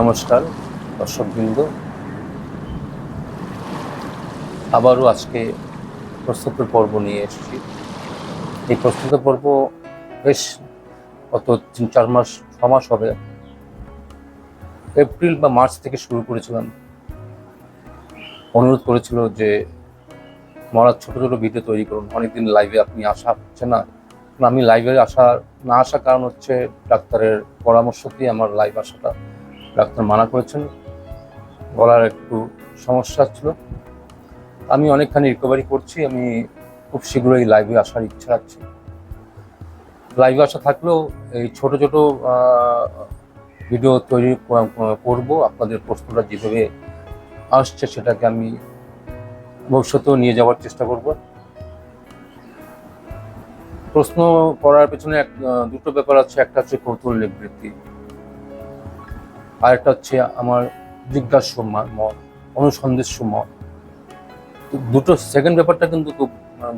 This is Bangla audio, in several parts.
নমস্কার, দর্শকবৃন্দ। আবারও আজকে প্রস্তুতের পর্ব নিয়ে এসেছি। এই প্রস্তুত পর্ব বেশ গত তিন চার মাস, ছ মাস হবে। এপ্রিল বা মার্চ থেকে শুরু করেছিলাম। অনুরোধ করেছিল যে মরার ছোট ছোট ভিডিও তৈরি করুন। অনেকদিন লাইভে আপনি আসা হচ্ছে না। আমি লাইভে আসা, না আসার কারণ হচ্ছে ডাক্তারের পরামর্শ দিয়ে আমার লাইভ আসাটা। ডাক্তার মানা করেছেন। গলার একটু সমস্যা ছিল। আমি অনেকখানি রিকভারি করছি। আমি খুব শীঘ্রই লাইভে আসার ইচ্ছা রাখছি। লাইভে আসা থাকলেও এই ছোট ছোট ভিডিও তৈরি করব। আপনাদের প্রশ্নটা যেভাবে আসছে সেটাকে আমি ভবিষ্যতেও নিয়ে যাওয়ার চেষ্টা করব। প্রশ্ন করার পেছনে এক দুটো ব্যাপার আছে। একটা হচ্ছে কৌতূহল নিবৃত্তি। আর একটা হচ্ছে আমার জিজ্ঞাস্য মত অনুসন্দেশ মত দুটো সেকেন্ড ব্যাপারটা কিন্তু খুব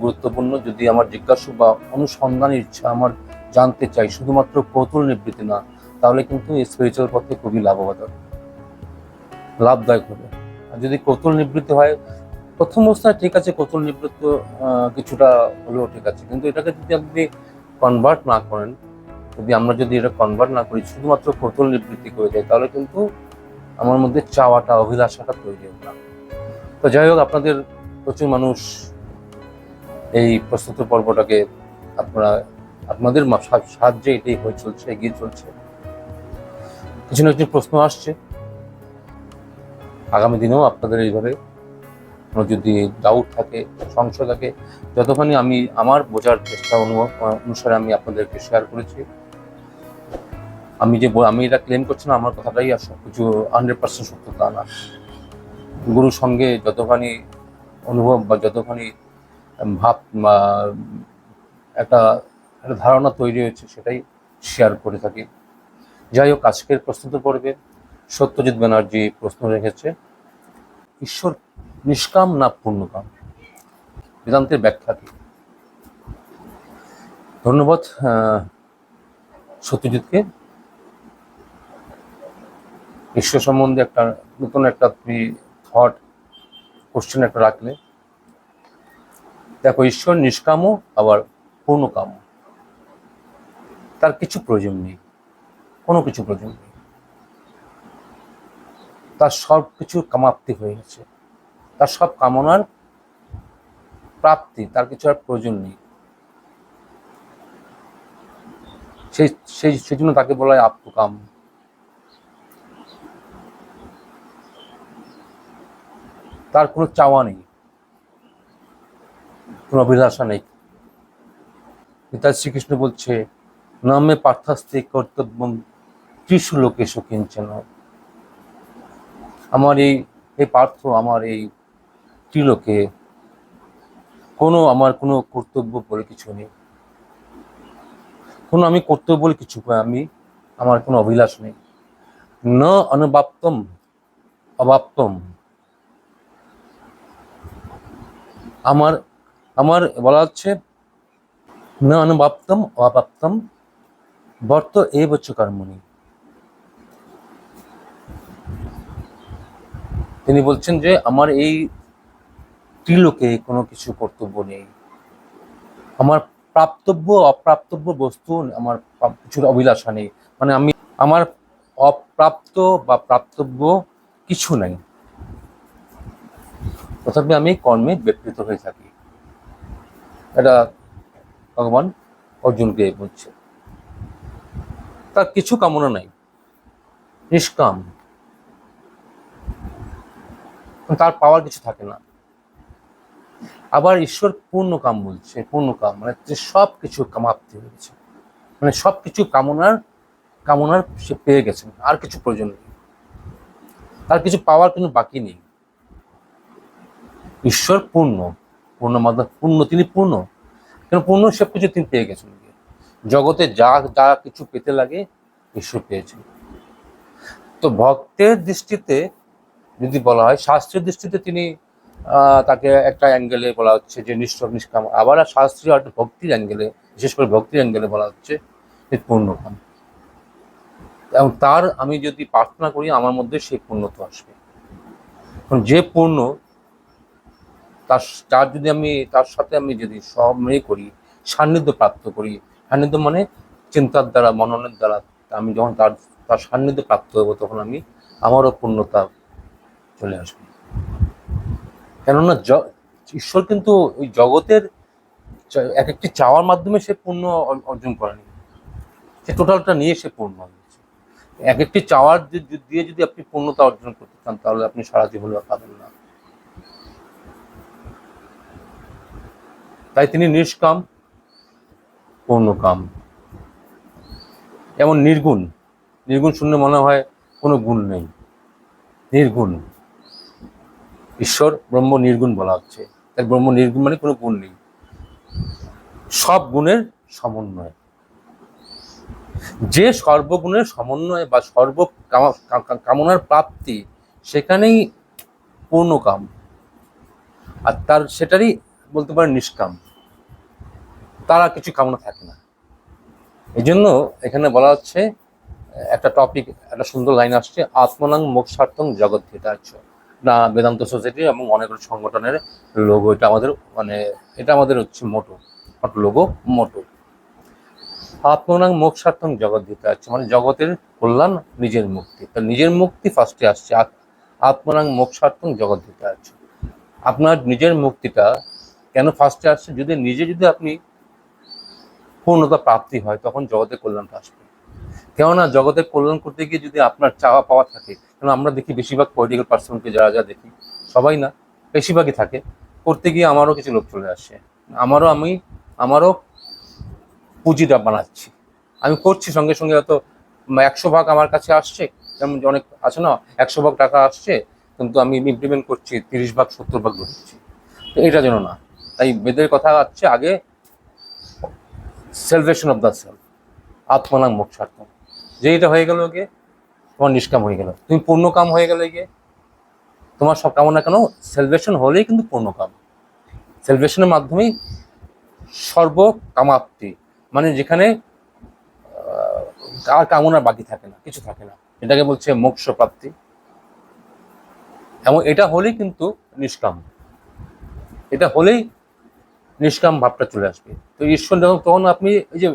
গুরুত্বপূর্ণ। যদি আমার জিজ্ঞাসা বা অনুসন্ধানের ইচ্ছা আমার জানতে চাই, শুধুমাত্র কৌতূহল নিবৃত্তি না, তাহলে কিন্তু স্পিরিচুয়াল পথে খুবই লাভবাদক, লাভদায়ক হবে। আর যদি কৌতূহল নিবৃত্তি হয়, প্রথম অবস্থায় ঠিক আছে কৌতূহল নিবৃত্ত কিছুটা হলেও ঠিক আছে। কিন্তু এটাকে যদি আপনি কনভার্ট না করেন যদি আমরা যদি এটা কনভার্ট না করি, শুধুমাত্র কৌতূহল নিবৃত্তি করে যাই তাহলে কিন্তু আমার মধ্যে চাওয়াটা, অভিলাষাটা তৈরি হবে না। তো যাই হোক, আপনাদের প্রচুর মানুষ এই প্রস্তুত পর্বটাকে আপনারা, আপনাদের সাহায্যে এটাই হয়ে চলছে, এগিয়ে চলছে। কিছু না কিছু প্রশ্ন আসছে। আগামী দিনেও আপনাদের এইভাবে কোনো যদি ডাউট থাকে, সংশয় থাকে, যতখানি আমি, আমার বোঝার চেষ্টা অনুভব অনুসারে আমি আপনাদেরকে শেয়ার করেছি। আমি যে আমি এটা ক্লেম করছি না, আমার কথাটাই আর সব কিছু হান্ড্রেড পার্সেন্ট সত্য তা না। গুরুর সঙ্গে যতখানি অনুভব বা যতখানি ভাব একটা একটা ধারণা তৈরি হয়েছে, সেটাই শেয়ার করে থাকি। যাই হোক, আজকের প্রস্তুত পর্বে সত্যজিৎ ব্যানার্জি প্রশ্ন রেখেছে, ঈশ্বর নিষ্কাম না পূর্ণকাম? বেদান্তের ব্যাখ্যা কি? ধন্যবাদ সত্যজিৎকে। ঈশ্বর সম্বন্ধে একটা নতুন একটা তুমি থট কোশ্চেন একটা রাখলে। দেখো, ঈশ্বর নিষ্কামও আবার পূর্ণকাম। তার কিছু প্রয়োজন নেই, কোনো কিছু প্রয়োজন নেই। তার সব কিছু কামাপ্তি হয়ে গেছে। তার সব কামনার প্রাপ্তি, তার কিছু আর প্রয়োজন নেই। সেই সেই সেজন্য তাকে বলা হয় আত্মকাম। তার কোনো চাওয়া নেই। কোনো অভিলাষা নেই। পিতা শ্রীকৃষ্ণ বলছে, নামে পার্থাস্তে কর্তব্য ত্রিশু লোকেশ কিঞ্চন আমার এই এই পার্থ, আমার এই ত্রিলোকে কোনো, আমার কোনো কর্তব্য বলে কিছু নেই। কোনো আমি কর্তব্য বলে কিছু আমি, আমার কোনো অভিলাষ নেই। ন অনুবাপ্তম, অবাপ্তম আমার আমার বলা হচ্ছে না অনুবাপ্তম অবাপ্তম, বর্ত এ বচ্চ কর্মণি। তিনি বলছেন যে, আমার এই ত্রিলোকে কোনো কিছু কর্তব্য নেই। আমার প্রাপ্তব্য, অপ্রাপ্তব্য বস্তু, আমার কিছুর অভিলাষা নেই। মানে আমি, আমার অপ্রাপ্ত বা প্রাপ্তব্য কিছু নাই। তথাপি আমি কর্মে ব্যক্তিত হয়ে থাকি। এটা ভগবান অর্জুনকে বলছে। তার কিছু কামনা নাই। নিষ্কাম। তার পাওয়ার কিছু থাকে না। আবার ঈশ্বর পূর্ণ কাম বলছে, পূর্ণ কাম মানে সব কিছু কামাপ্তি হয়ে গেছে মানে সব কিছু কামনার কামনার সে পেয়ে গেছেন, আর কিছু প্রয়োজন নেই। তার কিছু পাওয়ার কিন্তু বাকি নেই। ঈশ্বর পূর্ণ পূর্ণ মাত্রা পূর্ণ, তিনি পূর্ণ। কেন পূর্ণ সব কিছু তিনি পেয়ে গেছেন। জগতে যা যা কিছু পেতে লাগে ঈশ্বর পেয়েছেন। তো ভক্তের দৃষ্টিতে যদি বলা হয় শাস্ত্রের দৃষ্টিতে তিনি তাকে একটা অ্যাঙ্গেলে বলা হচ্ছে যে নিষ্ঠক নিষ্কাম। আবার শাস্ত্রীয় একটা ভক্তির অ্যাঙ্গেলে বিশেষ করে ভক্তির অ্যাঙ্গেলে বলা হচ্ছে যে পূর্ণকাম এবং তার আমি যদি প্রার্থনা করি, আমার মধ্যে সেই পূর্ণতা আসবে। যে পূর্ণ তার তার যদি আমি, তার সাথে আমি যদি সব মিলে করি, সান্নিধ্য প্রাপ্ত করি, সান্নিধ্য মানে চিন্তার দ্বারা, মননের দ্বারা আমি যখন তার তার সান্নিধ্য প্রাপ্ত হব তখন আমি আমারও পূর্ণতা চলে আসবে। কেননা ঈশ্বর কিন্তু ওই জগতের এক একটি চাওয়ার মাধ্যমে সে পূর্ণ অর্জন করেনি। সে টোটালটা নিয়ে সে পূর্ণ এক একটি চাওয়ার দিয়ে যদি আপনি পূর্ণতা অর্জন করতে চান, তাহলে আপনি সারা জীবনে পাবেন না। তাই তিনি নিষ্কাম, পূর্ণকাম। যেমন নির্গুণ নির্গুণ শুনলে মনে হয় কোনো গুণ নেই। নির্গুণ। ঈশ্বর ব্রহ্ম নির্গুণ বলা হচ্ছে। তাই ব্রহ্ম নির্গুণ মানে কোনো গুণ নেই। সব গুণের সমন্বয়। যে সর্বগুণের সমন্বয় বা সর্ব কামনার প্রাপ্তি সেখানেই পূর্ণকাম। আর তার সেটারই বলতে পারেন নিষ্কাম। তারা কিছু কামনা থাকে না। এই জন্য এখানে বলা হচ্ছে, একটা টপিক একটা সুন্দর লাইন আসছে, আত্মনাং মোক্ষার্থং জগৎ হিতার্থ না বেদান্ত সোসাইটি এবং অনেকগুলো সংগঠনের লোগো এটা আমাদের মানে এটা আমাদের হচ্ছে মোটো লোগো মোটো আত্মনাং মোক্ষার্থং জগৎ দিতে আছে মানে জগতের কল্যাণ, নিজের মুক্তি। তো নিজের মুক্তি ফার্স্টে আসছে, আত- আত্মনাং মোক্ষার্থং জগৎ দিতে আছে আপনার নিজের মুক্তিটা কেন ফার্স্টে আসছে? যদি নিজে যদি আপনি পূর্ণতা প্রাপ্তি হয়, তখন জগতের কল্যাণটা আসবে। কেননা জগতের কল্যাণ করতে গিয়ে যদি আপনার চাওয়া পাওয়া থাকে কারণ আমরা দেখি বেশিরভাগ পলিটিক্যাল পার্সনকে যারা যা দেখি, সবাই না, বেশিরভাগই থাকে। করতে গিয়ে আমারও কিছু লোক চলে আসে। আমারও আমি, আমারও পুঁজিটা বানাচ্ছি। আমি করছি, সঙ্গে সঙ্গে হয়তো একশো ভাগ আমার কাছে আসছে, যেমন অনেক আছে না, একশো ভাগ টাকা আসছে, কিন্তু আমি ইমপ্লিমেন্ট করছি, তিরিশ ভাগ, সত্তর ভাগ ধরছি। তো এটা যেন না তাই বেদের কথা আছে আগে সেলভেশন অফ দ্য সেলফ আত্মনাং মোক্ষার্থ যে এটা হয়ে গেল গিয়ে তোমার নিষ্কাম হয়ে গেল। তুমি পূর্ণ কাম হয়ে গেলে গিয়ে তোমার সব কামনা কেন? সেলভেশন হলেই কিন্তু পূর্ণ কাম সেলভেশনের মাধ্যমেই সর্বকামাপ্তি মানে যেখানে আর কামনা বাকি থাকে না, কিছু থাকে না। এটাকে বলছে মোক্ষ প্রাপ্তি এবং এটা হলেই কিন্তু নিষ্কাম। এটা হলেই নিষ্কাম ভাবটা চলে আসবে। তো ঈশ্বর যখন তখন আপনি এই যে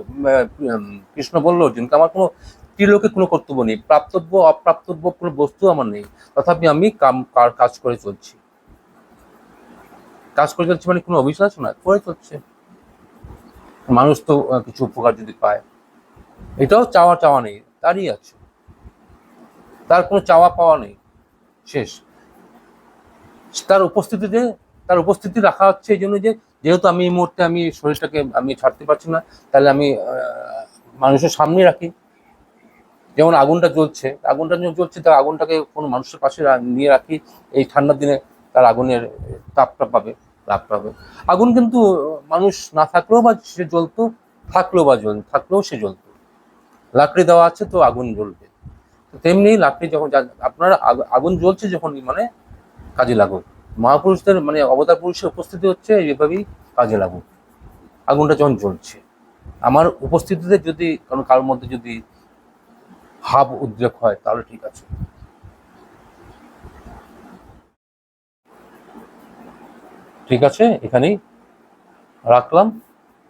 কৃষ্ণ বলল অর্জুনকে আমার কোনো ত্রিলোকে কোনো কর্তব্য নেই। প্রাপ্তব্য, অপ্রাপ্তব্য কোনো বস্তু আমার নেই। তথাপি আমি কাম কাজ করে চলছি। কাজ করে চলছি মানে কোনো অবিশ্বাস না? করে চলছে। মানুষ তো কিছু উপকার যদি পায়। এটাও চাওয়া চাওয়া নেই। তারই আছে। তার কোনো চাওয়া, পাওয়া নেই। শেষ। তার উপস্থিতিতে তার উপস্থিতি রাখা হচ্ছে এই জন্য যে, যেহেতু আমি এই মুহূর্তে আমি শরীরটাকে আমি ছাড়তে পারছি না, তাহলে আমি মানুষের সামনে রাখি। যেমন আগুনটা জ্বলছে, আগুনটা যখন জ্বলছে, তার আগুনটাকে কোনো মানুষের পাশে নিয়ে রাখি। এই ঠান্ডার দিনে তার আগুনের তাপটা পাবে লাভ পাবে। আগুন কিন্তু মানুষ না থাকলেও বা সে জ্বলতো, থাকলেও বা জ্বল, থাকলেও সে জ্বলতো। লাকড়ি দেওয়া আছে তো আগুন জ্বলবে। তেমনি লাকড়ি যখন আপনার আগুন জ্বলছে যখন মানে কাজে লাগুক মহাপুরুষদের মানে অবতার পুরুষের উপস্থিতি হচ্ছে এইভাবেই কাজে লাগুক। আগুনটা যখন জ্বলছে। আমার উপস্থিতিতে যদি কারণ কারোর মধ্যে যদি হাব উদ্রেক হয়, তাহলে ঠিক আছে। ঠিক আছে? এখানেই রাখলাম।